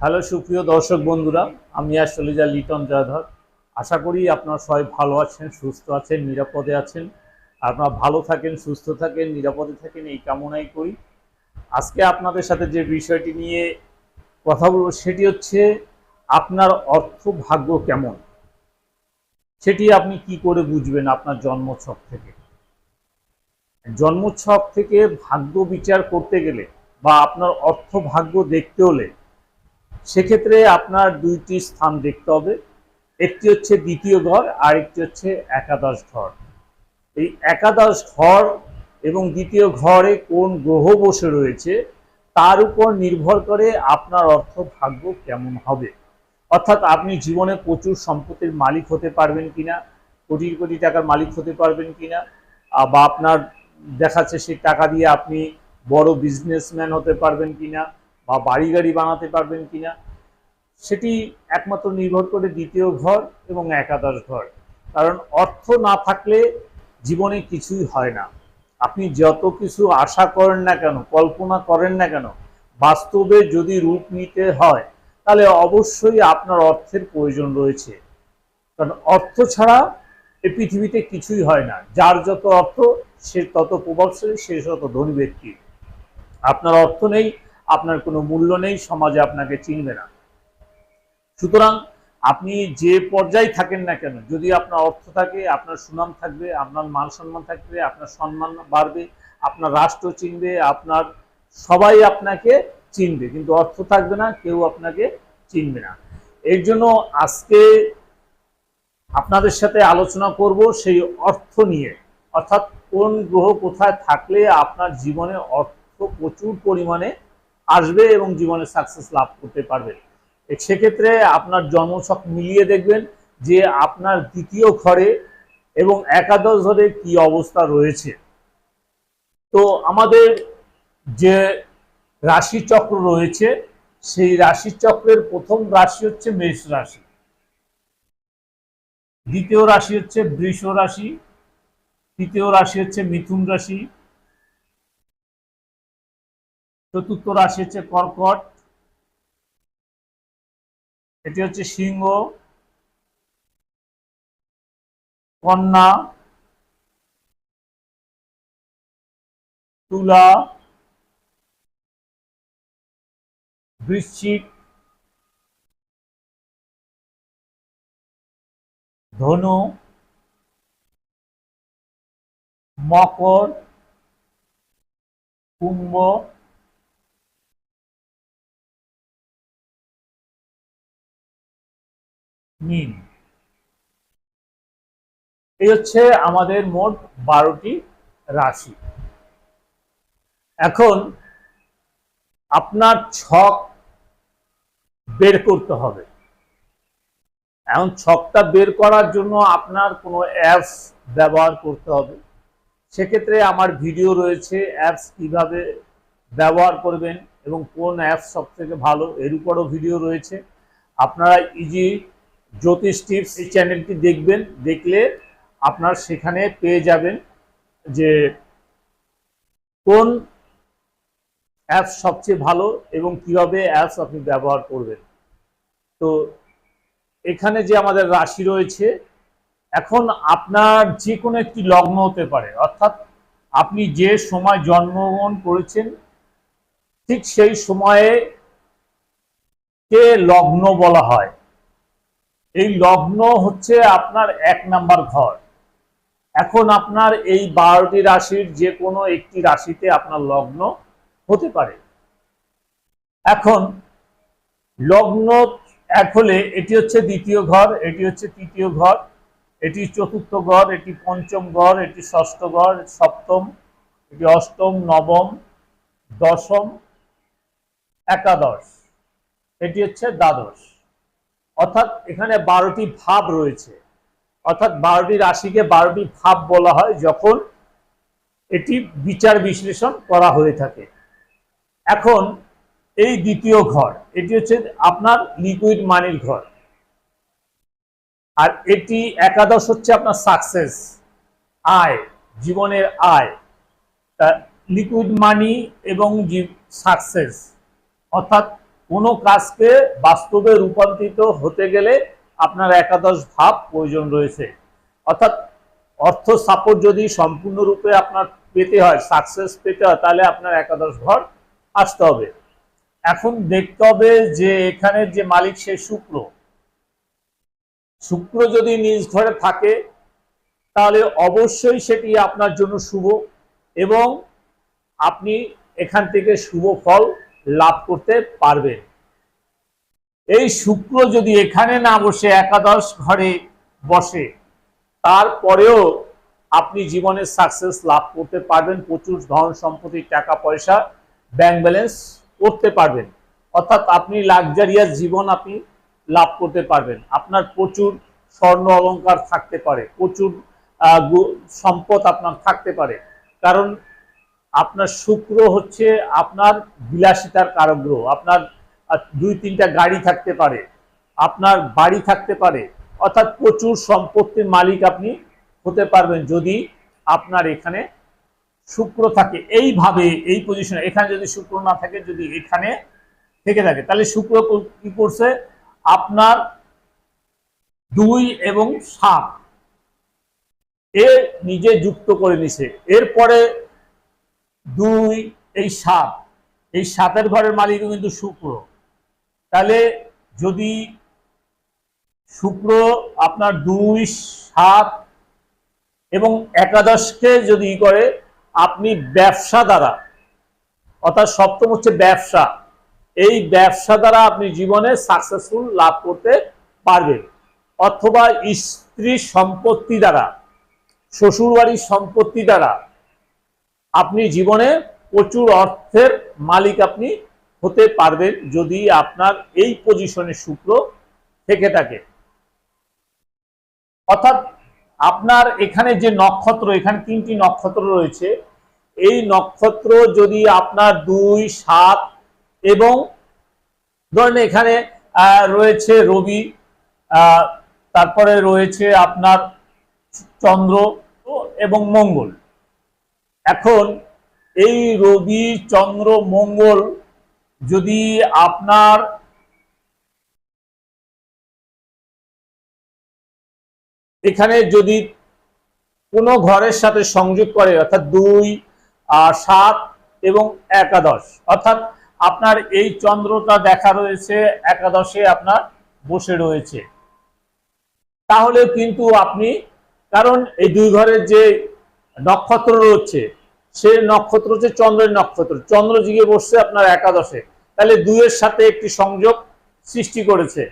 Hello, সুপ্রিয় দর্শক বন্ধুরা, আমি আসলে যা লিটন জয়ধর। আশা করি আপনারা সবাই ভালো আছেন, সুস্থ আছেন, নিরাপদে আছেন। আপনারা ভালো থাকেন, সুস্থ থাকেন, নিরাপদে থাকেন, এই কামনাই করি। আজকে আপনাদের সাথে যে বিষয়টি নিয়ে কথা বলব, সেটি হচ্ছে আপনার অর্থ ভাগ্য কেমন? সেটি আপনি কি করে বুঝবেন আপনার জন্মছক থেকে? জন্মছক থেকে ভাগ্য বিচার করতে গেলে বা আপনার অর্থ ভাগ্য দেখতে হলে সেক্ষেত্রে আপনার দুইটি স্থান দেখতে হবে। একটি হচ্ছে দ্বিতীয় ঘর আর একটি হচ্ছে একাদশ ঘর। এই একাদশ ঘর এবং দ্বিতীয় ঘরে কোন গ্রহ বসে রয়েছে, তার উপর নির্ভর করে আপনার অর্থ ভাগ্য কেমন হবে। অর্থাৎ আপনি জীবনে প্রচুর সম্পত্তির মালিক হতে পারবেন কিনা, কোটি কোটি টাকার মালিক হতে পারবেন কিনা বা আপনার দেখাচ্ছে সেই টাকা দিয়ে আপনি বড় বিজনেসম্যান হতে পারবেন কিনা বা বাড়ি গাড়ি বানাতে পারবেন কিনা, সেটি একমাত্র নির্ভর করে দ্বিতীয় ঘর এবং একাদশ ঘর। কারণ অর্থ না থাকলে জীবনে কিছুই হয় না। আপনি যত কিছু আশা করেন না কেন, কল্পনা করেন না কেন, বাস্তবে যদি রূপ নিতে হয়, তাহলে অবশ্যই আপনার অর্থের প্রয়োজন রয়েছে। কারণ অর্থ ছাড়া এই পৃথিবীতে কিছুই হয় না। যার যত অর্থ, সে তত প্রভাবশালী, সে তত ধনী ব্যক্তি। আপনার অর্থ নেই আপনার কোনো মূল্য নেই, সমাজে আপনাকে চিনবে না। সুতরাং আপনি যে পর্যায়ে থাকেন না কেন, যদি আপনার অর্থ থাকে, আপনার সুনাম থাকবে, আপনার মান সম্মান থাকবে, আপনার সম্মান বাড়বে, আপনার রাষ্ট্র চিনবে, আপনার সবাই আপনাকে চিনবে, কিন্তু অর্থ থাকবে না, কেউ আপনাকে চিনবে না। এর জন্য আজকে আপনাদের সাথে আলোচনা করব সেই অর্থ নিয়ে, অর্থাৎ কোন গ্রহ কোথায় থাকলে আপনার জীবনে অর্থ প্রচুর পরিমাণে আসবে এবং জীবনে সাকসেস লাভ করতে পারবে। সেক্ষেত্রে আপনার জন্মছক মিলিয়ে দেখবেন যে আপনার দ্বিতীয় ঘরে এবং একাদশ ঘরে কি অবস্থা রয়েছে। তো আমাদের যে রাশি চক্র রয়েছে, সেই রাশি চক্রের প্রথম রাশি হচ্ছে মেষ রাশি। দ্বিতীয় রাশি হচ্ছে বৃষ রাশি। তৃতীয় রাশি হচ্ছে মিথুন রাশি। চতুর্থ রাশি হচ্ছে কর্কট। এটি হচ্ছে সিংহ কন্যা তুলা বৃশ্চিক ধনু মকর কুম্ভ মিন এই হচ্ছে আমাদের মোট বারোটি রাশি। এখন আপনার ছক বের করতে হবে। এখন ছকটা বের করার জন্য আপনার কোনো অ্যাপস ব্যবহার করতে হবে। সেক্ষেত্রে আমার ভিডিও রয়েছে, অ্যাপস কীভাবে ব্যবহার করবেন এবং কোন অ্যাপস সব থেকে ভালো, এর উপরও ভিডিও রয়েছে। আপনারা ইজি জ্যোতিষ টিপস এই চ্যানেলটি দেখবেন, দেখলে আপনার সেখানে পেয়ে যাবেন যে কোন অ্যাপস সবচেয়ে ভালো এবং কীভাবে অ্যাপস আপনি ব্যবহার করবেন। তো এখানে যে আমাদের রাশি রয়েছে, এখন আপনার যে কোনো একটি লগ্ন হতে পারে, অর্থাৎ আপনি যে সময় জন্মগ্রহণ করেছেন, ঠিক সেই সময়ে কে লগ্ন বলা হয়? এই লগ্ন হচ্ছে আপনার এক নাম্বার ঘর। এখন আপনার এই বারোটি রাশির যে কোনো একটি রাশিতে আপনার লগ্ন হতে পারে। এখন লগ্ন এক হলে এটি হচ্ছে দ্বিতীয় ঘর, এটি হচ্ছে তৃতীয় ঘর, এটি চতুর্থ ঘর, এটি পঞ্চম ঘর, এটি ষষ্ঠ ঘর, সপ্তম, এটি অষ্টম, নবম, দশম, একাদশ, এটি হচ্ছে দ্বাদশ। অর্থাৎ এখানে বারোটি ভাব রয়েছে। অর্থাৎ বারোটি রাশিকে বারোটি ভাব বলা হয় যখন এটি বিচার বিশ্লেষণ করা হয়ে থাকে। এখন এই দ্বিতীয় ঘর, এটি হচ্ছে আপনার লিকুইড মানির ঘর। আর এটি একাদশ হচ্ছে আপনার সাকসেস আয়, জীবনের আয়। লিকুইড মানি এবং সাকসেস অর্থাৎ কোনো কাজকে বাস্তবে রূপান্তরিত হতে গেলে আপনার একাদশ ভাব প্রয়োজন রয়েছে। অর্থাৎ অর্থ সাপোর্ট যদি সম্পূর্ণরূপে আপনার পেতে হয় সাকসেস পেতে হয়, তাহলে আপনার একাদশ ঘর আসতে হবে। এখন দেখতে হবে যে এখানে যে মালিক সে শুক্র। শুক্র যদি নিজ ঘরে থাকে, তাহলে অবশ্যই সেটি আপনার জন্য শুভ এবং আপনি এখান থেকে শুভ ফল লাভ করতে পারবেন এই শুক্র যদি এখানে না বসে, একাদশ ঘরে বসে, তারপরেও আপনি জীবনে সাকসেস লাভ করতে পারবেন, প্রচুর ধন সম্পত্তি, টাকা পয়সা ব্যাংক ব্যালেন্স করতে পারবেন। অর্থাৎ আপনি লাক্সারিয়াস জীবন আপনি লাভ করতে পারবেন। আপনার প্রচুর স্বর্ণ অলংকার থাকতে পারে, প্রচুর সম্পদ আপনার থাকতে পারে। কারণ আপনার শুক্র হচ্ছে আপনার বিলাসিতার কারক গ্রহ আপনার দুই তিনটা গাড়ি থাকতে পারে, আপনার বাড়ি থাকতে পারে, অর্থাৎ প্রচুর সম্পত্তির মালিক আপনি হতে পারবেন যদি আপনার এখানে শুক্র থাকে। এইভাবে, এই পজিশনে এখানে যদি শুক্র না থাকে, যদি এখানে থেকে থাকে, তাহলে শুক্র কি করছে? আপনার দুই এবং সাত, এ নিজে যুক্ত করে নিছে। এরপরে দুই, এই সাত। এই সাতের ঘরের মালিকও কিন্তু শুক্র। তাহলে যদি শুক্র আপনার দুই, সাত এবং একাদশকে যদি করে, আপনি ব্যবসা দ্বারা, অর্থাৎ সপ্তম হচ্ছে ব্যবসা, এই ব্যবসা দ্বারা আপনি জীবনে সাকসেসফুল লাভ করতে পারবেন। অথবা স্ত্রী সম্পত্তি দ্বারা, শ্বশুরবাড়ির সম্পত্তি দ্বারা আপনি জীবনে প্রচুর অর্থের মালিক আপনি হতে পারবেন যদি আপনার এই পজিশনে শুক্র থেকে থাকে। অর্থাৎ আপনার এখানে যে নক্ষত্র, এখানে তিনটি নক্ষত্র রয়েছে। এই নক্ষত্র যদি আপনার দুই, সাত এবং ধরেন এখানে রয়েছে রবি তারপরে রয়েছে আপনার চন্দ্র এবং মঙ্গল। এখন এই রবি চন্দ্র মঙ্গল যদি আপনার এখানে যদি কোনো ঘরের সাথে সংযোগ করে, অর্থাৎ দুই সাত এবং একাদশ, অর্থাৎ আপনার এই চন্দ্রটা দেখা রয়েছে, একাদশে আপনার বসে রয়েছে। তাহলে কিন্তু আপনি, কারণ এই দুই ঘরের যে নক্ষত্র রয়েছে। সে নক্ষত্র হচ্ছে চন্দ্রের নক্ষত্র। চন্দ্র জিগে বসছে আপনার একাদশে। তাহলে দুইয়ের সাথে একটি সংযোগ সৃষ্টি করেছে।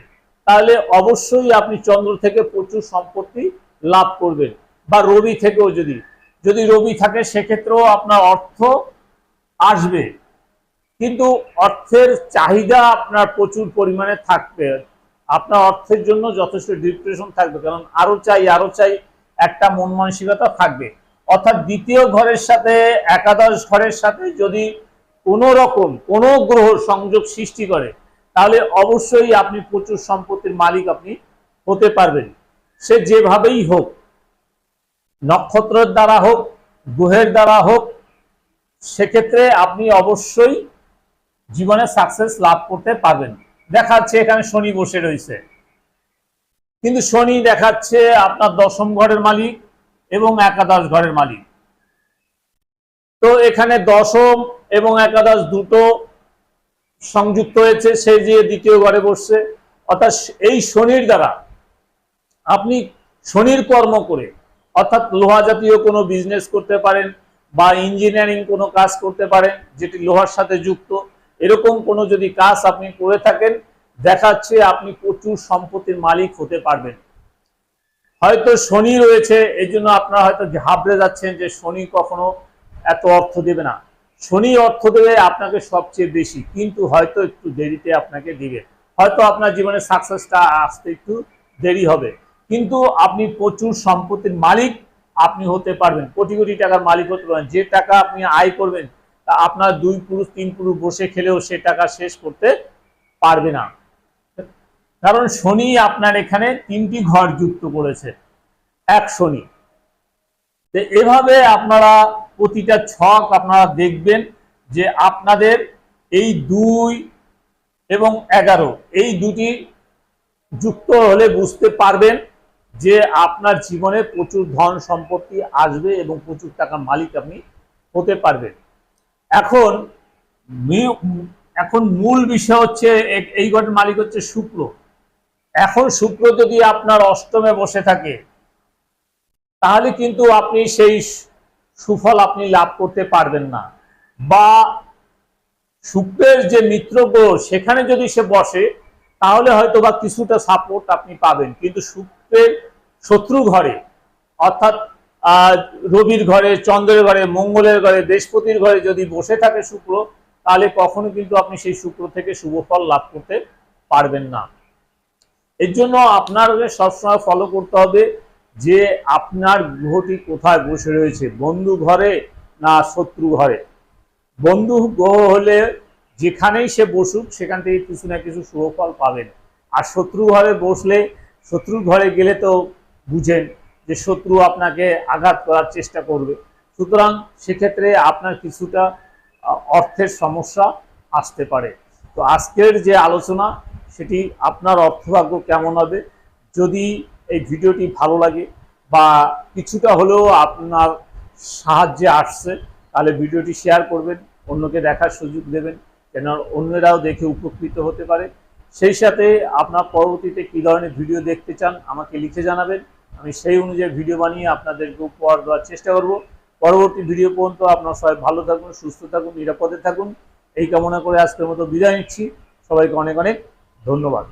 তাহলে অবশ্যই আপনি চন্দ্র থেকে প্রচুর সম্পত্তি লাভ করবেন। বা রবি থেকেও যদি। যদি রবি থাকে, সেক্ষেত্রেও আপনার অর্থ আসবে। কিন্তু অর্থের চাহিদা আপনার প্রচুর পরিমাণে থাকবে। আপনার অর্থের জন্য যথেষ্ট ডিপ্রেশন থাকবে। কারণ আরও চাই আরও চাই, একটা মন মানসিকতা থাকবে। অর্থাৎ দ্বিতীয় ঘরের সাথে, একাদশ ঘরের সাথে যদি কোনো রকম কোনো গ্রহ সংযোগ সৃষ্টি করে, তাহলে অবশ্যই আপনি প্রচুর সম্পত্তির মালিক আপনি হতে পারবেন। সে যেভাবেই হোক, নক্ষত্রের দ্বারা হোক, গ্রহের দ্বারা হোক, সেক্ষেত্রে আপনি অবশ্যই জীবনে সাকসেস লাভ করতে পারবেন। দেখাচ্ছে এখানে শনি বসে রয়েছে। কিন্তু শনি দেখাচ্ছে আপনার দশম ঘরের মালিক এবং একাদশ ঘরের মালিক। তো এখানে দশম এবং একাদশ দুটো সংযুক্ত হয়েছে সে যে দ্বিতীয় ঘরে বসছে। অর্থাৎ এই শনির দ্বারা আপনি শনির কর্ম করে, অর্থাৎ লোহা জাতীয় কোনো বিজনেস করতে পারেন বা ইঞ্জিনিয়ারিং কোনো কাজ করতে পারেন, যেটি লোহার সাথে যুক্ত, এরকম কোনো যদি কাজ আপনি করে থাকেন, দেখাচ্ছে আপনি প্রচুর সম্পত্তির মালিক হতে পারবেন। হয়তো শনি রয়েছে এই জন্য আপনারা হয়তো ঘাবড়ে যাচ্ছেন যে শনি কখনো এত অর্থ দেবে না। শনি অর্থ দেবে আপনাকে সবচেয়ে বেশি, কিন্তু হয়তো একটু দেরিতে আপনাকে দিবে। হয়তো আপনার জীবনে সাকসেসটা আসতে একটু দেরি হবে। কিন্তু আপনি প্রচুর সম্পত্তির মালিক, আপনি হতে পারবেন। কোটি কোটি টাকার মালিক হতে পারবেন। যে টাকা আপনি আয় করবেন, তা আপনার দুই পুরুষ, তিন পুরুষ বসে খেলেও সে টাকা শেষ করতে পারবে না। কারণ শনি আপনার এখানে তিনটি ঘর যুক্ত করেছে। এক শনি। এভাবে আপনারা প্রতিটা ছক আপনারা দেখবেন যে আপনাদের এই দুই এবং এগারো, এই দুটি যুক্ত হলে বুঝতে পারবেন যে আপনার জীবনে প্রচুর ধন সম্পত্তি আসবে এবং প্রচুর টাকার মালিক আপনি হতে পারবেন। এখন এখন মূল বিষয় হচ্ছে এই ঘরের মালিক হচ্ছে শুক্র। এখন শুক্র যদি আপনার অষ্টমে বসে থাকে, তাহলে কিন্তু আপনি সেই সুফল আপনি লাভ করতে পারবেন না। বা শুক্রের যে মিত্র গ্রহ সেখানে যদি সে বসে, তাহলে হয়তো বা কিছুটা সাপোর্ট আপনি পাবেন। কিন্তু শুক্রের শত্রু ঘরে, অর্থাৎ রবির ঘরে, চন্দ্রের ঘরে, মঙ্গলের ঘরে, বৃহস্পতির ঘরে যদি বসে থাকে শুক্র, তাহলে কখনো কিন্তু আপনি সেই শুক্র থেকে শুভ ফল লাভ করতে পারবেন না। এর জন্য আপনার সবসময় ফলো করতে হবে যে আপনার গ্রহটি কোথায় বসে রয়েছে, বন্ধু ঘরে না শত্রু ঘরে। বন্ধু গ্রহ হলে যেখানেই সে বসুক, সেখান থেকে কিছু না কিছু শুভফল পাবেন। আর শত্রু ঘরে বসলে শত্রুর ঘরে গেলে তো বুঝেন যে শত্রু আপনাকে আঘাত করার চেষ্টা করবে। সুতরাং সেক্ষেত্রে আপনার কিছুটা অর্থের সমস্যা আসতে পারে। তো আজকের যে আলোচনা সেটি আপনার অর্থভাগ্য কেমন হবে? যদি এই ভিডিওটি ভালো লাগে বা কিছুটা হলেও আপনার সাহায্যে আসছে, তাহলে ভিডিওটি শেয়ার করবেন, অন্যকে দেখার সুযোগ দেবেন, যেন অন্যরাও দেখে উপকৃত হতে পারে। সেই সাথে আপনার পরবর্তীতে কী ধরনের ভিডিও দেখতে চান আমাকে লিখে জানাবেন। আমি সেই অনুযায়ী ভিডিও বানিয়ে আপনাদেরকে উপহার দেওয়ার চেষ্টা করব। পরবর্তী ভিডিও পর্যন্ত আপনার সবাই ভালো থাকুন, সুস্থ থাকুন, নিরাপদে থাকুন। এই কামনা করে আজকের মতো বিদায় নিচ্ছি। সবাইকে অনেক অনেক ধন্যবাদ।